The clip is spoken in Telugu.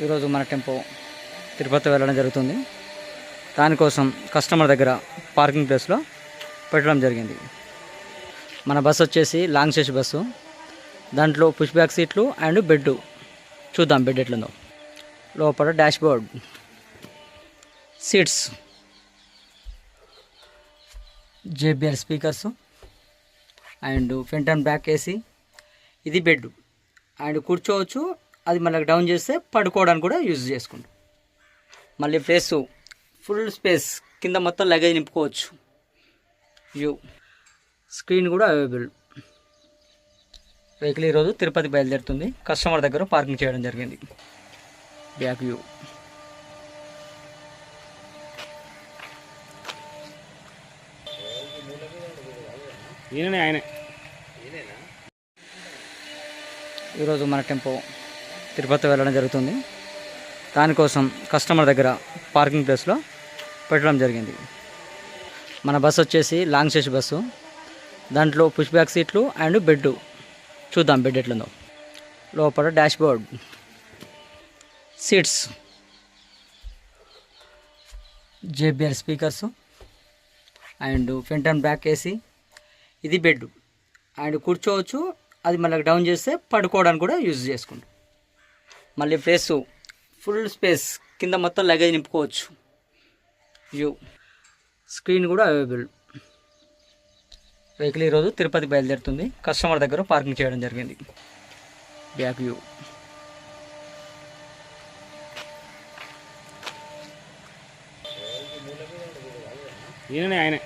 ఈరోజు మన టెంపో తిరుపతి వెళ్ళడం జరుగుతుంది. దానికోసం కస్టమర్ దగ్గర పార్కింగ్ ప్లేస్లో పెట్టడం జరిగింది. మన బస్సు వచ్చేసి లాంగ్ స్టేజ్ బస్సు. దాంట్లో పుష్ బ్యాక్ సీట్లు అండ్ బెడ్ చూద్దాం బెడ్ ఎట్లుందో. లోపల dashboard seats. JBL speakers. And front and back AC. ఇది బెడ్ అండ్ కూర్చోవచ్చు అది మళ్ళీ డౌన్ చేస్తే పడుకోవడానికి కూడా యూజ్ చేసుకుంటాం. మళ్ళీ ప్లేస్ ఫుల్ స్పేస్ కింద మొత్తం లగేజ్ నింపుకోవచ్చు. వ్యూ స్క్రీన్ కూడా అవైలబుల్ వెహికల్ ఈరోజు తిరుపతి బయలుదేరుతుంది. కస్టమర్ దగ్గర పార్కింగ్ చేయడం జరిగింది. బ్యాక్ వ్యూ ఈయననే ఆయనే. ఈరోజు మన టెంపో. తిరుపతి వెళ్ళడం జరుగుతుంది. దానికోసం కస్టమర్ దగ్గర పార్కింగ్ ప్లేస్లో పెట్టడం జరిగింది. మన బస్సు వచ్చేసి లాంగ్ స్టేజ్ బస్సు. దాంట్లో పుష్ బ్యాక్ సీట్లు అండ్ బెడ్ చూద్దాం బెడ్ ఎట్లుందో. లోపల dashboard seats. JBR speakers. And front and back AC. ఇది బెడ్ అండ్ కూర్చోవచ్చు. అది మళ్ళీ డౌన్ చేస్తే పడుకోవడానికి కూడా యూజ్ చేసుకుంటాం. మళ్ళీ ప్లేస్. ఫుల్ స్పేస్ కింద మొత్తం లగేజ్ నింపుకోవచ్చు. వ్యూ స్క్రీన్ కూడా అవైలబుల్ వెహికల్ ఈరోజు తిరుపతి బయలుదేరుతుంది. కస్టమర్ దగ్గర పార్కింగ్ చేయడం జరిగింది. బ్యాక్ వ్యూ ఈయననే ఆయనే.